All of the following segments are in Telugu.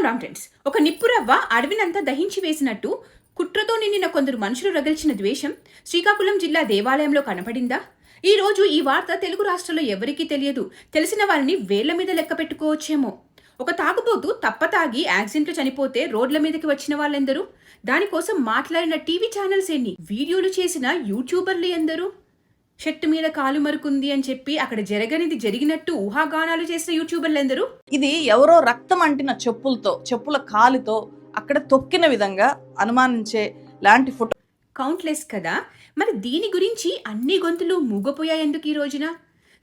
రామ్ రామ్ ఫ్రెండ్స్ ఒక నిప్పురవ్వ అడవినంతా దహించి వేసినట్టు కుట్రతో నిండిన కొందరు మనుషులు రగిల్చిన ద్వేషం శ్రీకాకుళం జిల్లా దేవాలయంలో కనపడిందా? ఈ రోజు ఈ వార్త తెలుగు రాష్ట్రాల్లో ఎవరికీ తెలియదు. తెలిసిన వారిని వేళ్ళ మీద లెక్క పెట్టుకోవచ్చేమో. ఒక తాగుబోతు తప్పతాగి యాక్సిడెంట్లు చనిపోతే రోడ్ల మీదకి వచ్చిన వాళ్ళెందరూ? దానికోసం మాట్లాడిన టీవీ ఛానల్స్ ఎన్ని? వీడియోలు చేసిన యూట్యూబర్లు ఎందరూ? చెట్టు మీద కాలు మరుకుంది అని చెప్పి అక్కడ జరగనిది జరిగినట్టు ఊహాగానాలు చేసిన యూట్యూబర్లు ఎందరూ ఇది ఎవరో రక్తం అంటిన చెప్పులతో చెప్పుల కాలుతో అక్కడ తొక్కిన విధంగా అనుమానించే లాంటి ఫోటో. కౌంట్లెస్ కదా? మరి దీని గురించి అన్ని గొంతులు మూగపోయాయెందుకు ఈ రోజున?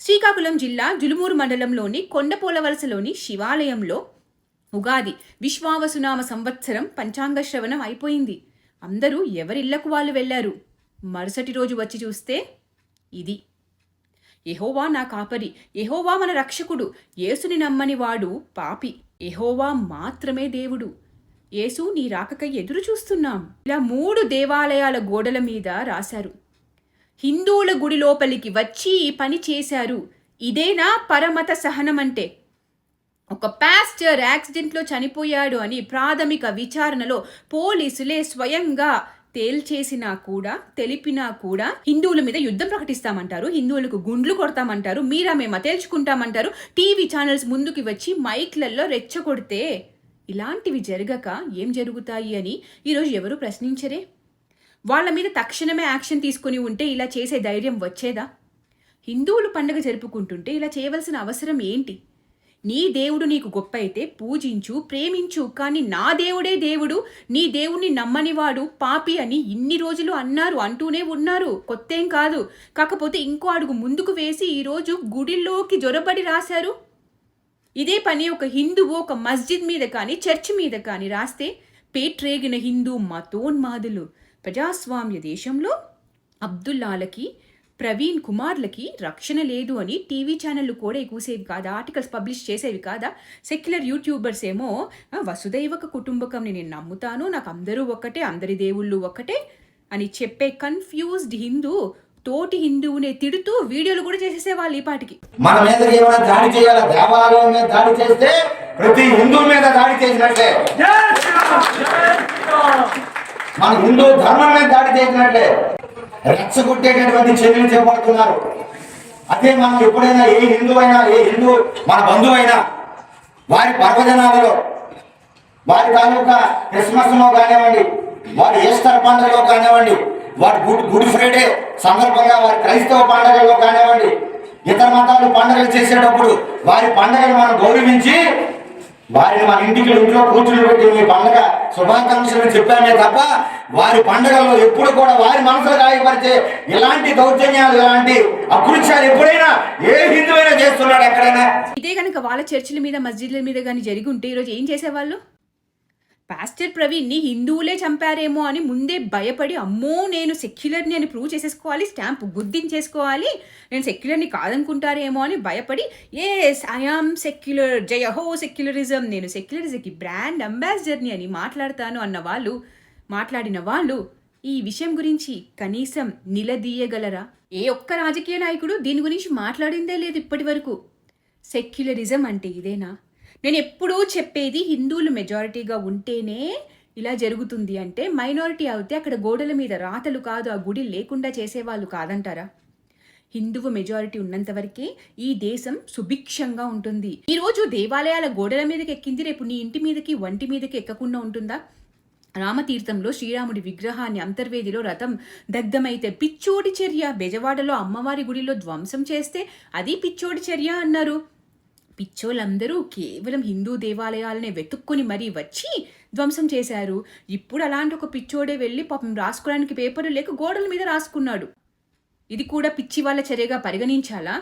శ్రీకాకుళం జిల్లా జులుమూరు మండలంలోని కొండపోలవలసలోని శివాలయంలో ఉగాది విశ్వావసునామ సంవత్సరం పంచాంగ శ్రవణం అయిపోయింది. అందరూ ఎవరిళ్ళకు వాళ్ళు వెళ్ళారు? మరుసటి రోజు వచ్చి చూస్తే ఇది. ఎహోవా నా కాపరి ఎహోవా మన రక్షకుడు యేసుని నమ్మని వాడు పాపి ఎహోవా మాత్రమే దేవుడు. యేసు నీ రాకకై ఎదురు చూస్తున్నాం. ఇలా మూడు దేవాలయాల గోడల మీద రాశారు. హిందువుల గుడి లోపలికి వచ్చి ఈ పని చేశారు. ఇదేనా పరమత సహనం అంటే ఒక పాస్టర్ యాక్సిడెంట్లో చనిపోయాడు అని ప్రాథమిక విచారణలో పోలీసులే స్వయంగా తేల్చేసినా కూడా తెలిపినా కూడా హిందువుల మీద యుద్ధం ప్రకటిస్తామంటారు. హిందువులకు గుండ్లు కొడతామంటారు. మీరా మేము తేల్చుకుంటామంటారు. టీవీ ఛానల్స్ ముందుకి వచ్చి మైక్లలో రెచ్చగొడితే ఇలాంటివి జరగక ఏం జరుగుతాయి అని ఈరోజు ఎవరు ప్రశ్నించరే? వాళ్ళ మీద తక్షణమే యాక్షన్ తీసుకుని ఉంటే ఇలా చేసే ధైర్యం వచ్చేదా? హిందువులు పండుగ జరుపుకుంటుంటే ఇలా చేయవలసిన అవసరం ఏంటి? నీ దేవుడు నీకు గొప్ప అయితే పూజించు ప్రేమించు కానీ నా దేవుడే దేవుడు నీ దేవుణ్ణి నమ్మనివాడు పాపి అని ఇన్ని రోజులు అన్నారు అంటూనే ఉన్నారు. కొత్తేం కాదు. కాకపోతే ఇంకో అడుగు ముందుకు వేసి ఈరోజు గుడిలోకి జొరబడి రాశారు. ఇదే పని ఒక హిందువు ఒక మస్జిద్ మీద కానీ చర్చ్ మీద కానీ రాస్తే పేట్రేగిన హిందూ మతోన్మాదులు. ప్రజాస్వామ్య దేశంలో అబ్దుల్లాలకి ప్రవీణ్ కుమార్లకి రక్షణ లేదు అని టీవీ ఛానళ్ళు కూడా కూసేవి కాదా ఆర్టికల్స్ పబ్లిష్ చేసేవి కాదా? సెక్యులర్ యూట్యూబర్స్ ఏమో "ఆ, వసుదైవక కుటుంబకంని నేను నమ్ముతాను నాకు అందరూ ఒక్కటే అందరి దేవుళ్ళు ఒక్కటే అని చెప్పే కన్ఫ్యూజ్డ్ హిందూ తోటి హిందువునే తిడుతూ వీడియోలు కూడా చేసేసేవాళ్ళు ఈ పాటికి. మన మీద ఏమైనా దాడి చేయాలి? దేవాలయం మీద దాడి చేస్తే ప్రతి హిందూ మీద దాడి చేసినట్లే. మన హిందూ ధర్మం మీద దాడి చేసినట్లే. రెచ్చగొట్టేటటువంటి చర్యలు చేపడుతున్నారు. అదే మనం ఎప్పుడైనా ఏ హిందూ అయినా ఏ హిందూ మన బంధువైనా వారి పర్వదినాలలో వారి తాలూకా క్రిస్మస్లో కానివ్వండి వారి ఈస్టర్ పండుగలో కానివ్వండి వారి గుడ్ గుడ్ ఫ్రైడే సందర్భంగా వారి క్రైస్తవ పండుగలో కానివ్వండి ఇతర మతాలు పండుగలు చేసేటప్పుడు వారి పండుగను మనం గౌరవించి వారిని మన ఇంటికి ఇంట్లో కూర్చుని పెట్టి మీ శుభాకాంక్షలు చెప్పామే తప్ప వారి పండుగల్లో ఎప్పుడు కూడా వారి మనసులు గాయపరిచే ఇలాంటి దౌర్జన్యాలు ఇలాంటి అకృత్యాలు ఎప్పుడైనా ఏ హిందువైనా చేస్తున్నాడు ఎక్కడైనా? ఇదే కనుక వాళ్ళ చర్చిల మీద మస్జిద్ల మీద కానీ జరిగి ఉంటే ఈరోజు ఏం చేసేవాళ్ళు? పాస్టర్ ప్రవీణ్ని హిందువులే చంపారేమో అని ముందే భయపడి అమ్మో నేను సెక్యులర్ని అని ప్రూవ్ చేసేసుకోవాలి స్టాంప్ గుర్తించేసుకోవాలి నేను సెక్యులర్ని కాదనుకుంటారేమో అని భయపడి ఎస్ ఐఆమ్ సెక్యులర్ జయ హో సెక్యులరిజం నేను సెక్యులరిజంకి బ్రాండ్ అంబాసిడర్ని అని మాట్లాడతాను అన్న వాళ్ళు మాట్లాడిన వాళ్ళు ఈ విషయం గురించి కనీసం నిలదీయగలరా? ఏ ఒక్క రాజకీయ నాయకుడు దీని గురించి మాట్లాడిందే లేదు ఇప్పటి వరకు సెక్యులరిజం అంటే ఇదేనా? నేను ఎప్పుడూ చెప్పేది హిందువులు మెజారిటీగా ఉంటేనే ఇలా జరుగుతుంది అంటే మైనారిటీ అవుతే అక్కడ గోడల మీద రాతలు కాదు ఆ గుడి లేకుండా చేసేవాళ్ళు కాదంటారా? హిందువు మెజారిటీ ఉన్నంత వరకే ఈ దేశం సుభిక్షంగా ఉంటుంది. ఈరోజు దేవాలయాల గోడల మీదకి ఎక్కింది రేపు నీ ఇంటి మీదకి వంటి మీదకి ఎక్కకుండా ఉంటుందా? రామతీర్థంలో శ్రీరాముడి విగ్రహాన్ని అంతర్వేదిలో రథం దగ్ధమైతే పిచ్చోడి చర్య బెజవాడలో అమ్మవారి గుడిలో ధ్వంసం చేస్తే అది పిచ్చోడి చర్య అన్నారు. పిచ్చోళ్ళందరూ కేవలం హిందూ దేవాలయాలనే వెతుక్కుని మరీ వచ్చి ధ్వంసం చేశారు. ఇప్పుడు అలాంటి ఒక పిచ్చోడే వెళ్ళి పాపం రాసుకోవడానికి పేపర్లు లేక గోడల మీద రాసుకున్నాడు. ఇది కూడా పిచ్చి వాళ్ళ చర్యగా పరిగణించాలా?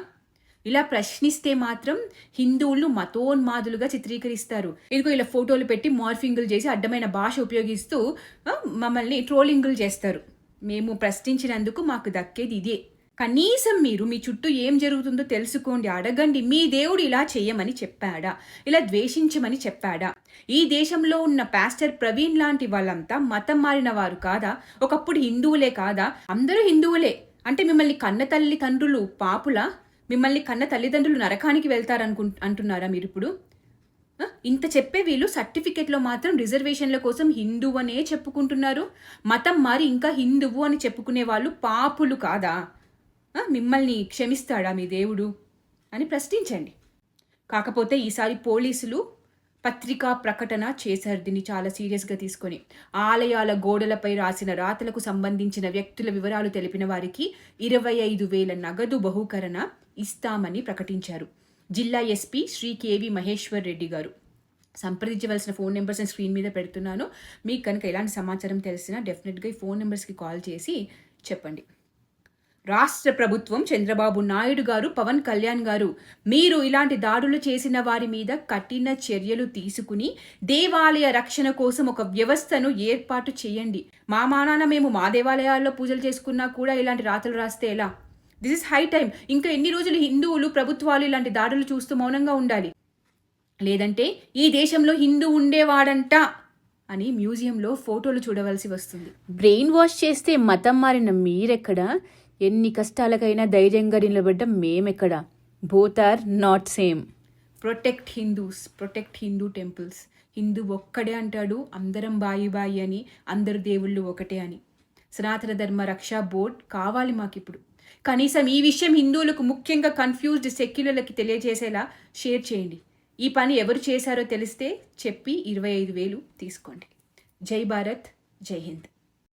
ఇలా ప్రశ్నిస్తే మాత్రం హిందువులు మతోన్మాదులుగా చిత్రీకరిస్తారు. ఇదిగో ఇలా ఫోటోలు పెట్టి మార్ఫింగులు చేసి అడ్డమైన భాష ఉపయోగిస్తూ మమ్మల్ని ట్రోలింగులు చేస్తారు. మేము ప్రశ్నించినందుకు మాకు దక్కేది ఇదే. కనీసం మీరు మీ చుట్టూ ఏం జరుగుతుందో తెలుసుకోండి అడగండి. మీ దేవుడు ఇలా చేయమని చెప్పాడా? ఇలా ద్వేషించమని చెప్పాడా? ఈ దేశంలో ఉన్న పాస్టర్ ప్రవీణ్ లాంటి వాళ్ళంతా మతం మారిన వారు కాదా? ఒకప్పుడు హిందువులే కాదా? అందరూ హిందువులే. అంటే మిమ్మల్ని కన్న తల్లి తండ్రులు పాపులా? మిమ్మల్ని కన్న తల్లిదండ్రులు నరకానికి వెళ్తారనుకు అంటున్నారా మీరు ఇప్పుడు? ఇంత చెప్పే వీళ్ళు సర్టిఫికెట్లో మాత్రం రిజర్వేషన్ల కోసం హిందువు అనే చెప్పుకుంటున్నారు. మతం మారి ఇంకా హిందువు అని చెప్పుకునే వాళ్ళు పాపులు కాదా? మిమ్మల్ని క్షమిస్తాడా మీ దేవుడు? అని ప్రశ్నించండి. కాకపోతే ఈసారి పోలీసులు పత్రికా ప్రకటన చేశారు దీన్ని చాలా సీరియస్గా తీసుకొని. ఆలయాల గోడలపై రాసిన రాతలకు సంబంధించిన వ్యక్తుల వివరాలు తెలిపిన వారికి ఇరవై ఐదు వేల నగదు బహుకరణ ఇస్తామని ప్రకటించారు. జిల్లా SP Shri K V Maheshwar Reddy garu. సంప్రదించవలసిన ఫోన్ నెంబర్స్ నేను స్క్రీన్ మీద పెడుతున్నాను. మీకు కనుక ఎలాంటి సమాచారం తెలిసినా డెఫినెట్గా ఈ ఫోన్ నెంబర్స్కి కాల్ చేసి చెప్పండి. రాష్ట్ర ప్రభుత్వం చంద్రబాబు నాయుడు గారు పవన్ కళ్యాణ్ గారు మీరు ఇలాంటి దాడులు చేసిన వారి మీద కఠిన చర్యలు తీసుకుని దేవాలయ రక్షణ కోసం ఒక వ్యవస్థను ఏర్పాటు చేయండి. మా మానాన మేము మా దేవాలయాల్లో పూజలు చేసుకున్నా కూడా ఇలాంటి రాతలు రాస్తే ఎలా? దిస్ ఇస్ హై టైం ఇంకా ఎన్ని రోజులు హిందువులు ప్రభుత్వాలు ఇలాంటి దాడులు చూస్తూ మౌనంగా ఉండాలి? లేదంటే ఈ దేశంలో హిందూ ఉండేవాడంట అని మ్యూజియంలో ఫోటోలు చూడవలసి వస్తుంది. బ్రెయిన్ వాష్ చేస్తే మతం మారిన మీరెక్కడ? ఎన్ని కష్టాలకైనా ధైర్యంగా నిలబడ్డ మేమెక్కడ? Both are not same. Protect Hindus protect Hindu temples. Hindu ఒక్కడే అంటాడు అందరం బాయి బాయి అని అందరు దేవుళ్ళు ఒకటే అని. సనాతన ధర్మ రక్షా బోర్డ్ కావాలి మాకిప్పుడు. కనీసం ఈ విషయం హిందువులకు ముఖ్యంగా కన్ఫ్యూజ్డ్ సెక్యులర్లకి తెలియజేసేలా షేర్ చేయండి. ఈ పని ఎవరు చేశారో తెలిస్తే చెప్పి ఇరవై ఐదు వేలు తీసుకోండి. జై భారత్ జై హింద్.